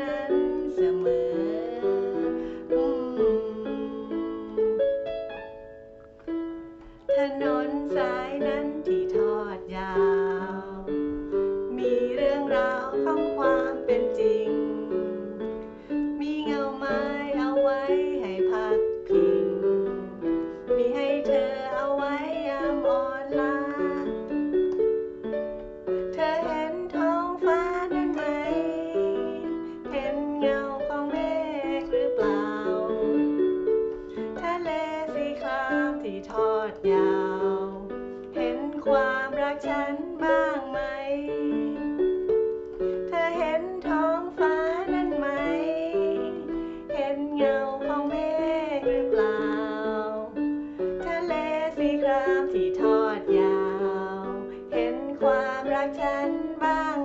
นั้นเสมอ ถนนสายนั้นที่ทอ สีครามที่ทอดยาว เห็นความรักฉันบ้างไหม เธอเห็นท้องฟ้านั้นไหม เห็นเงาของเมฆหรือเปล่า ทะเลสีครามที่ทอดยาว เห็นความรักฉันบ้าง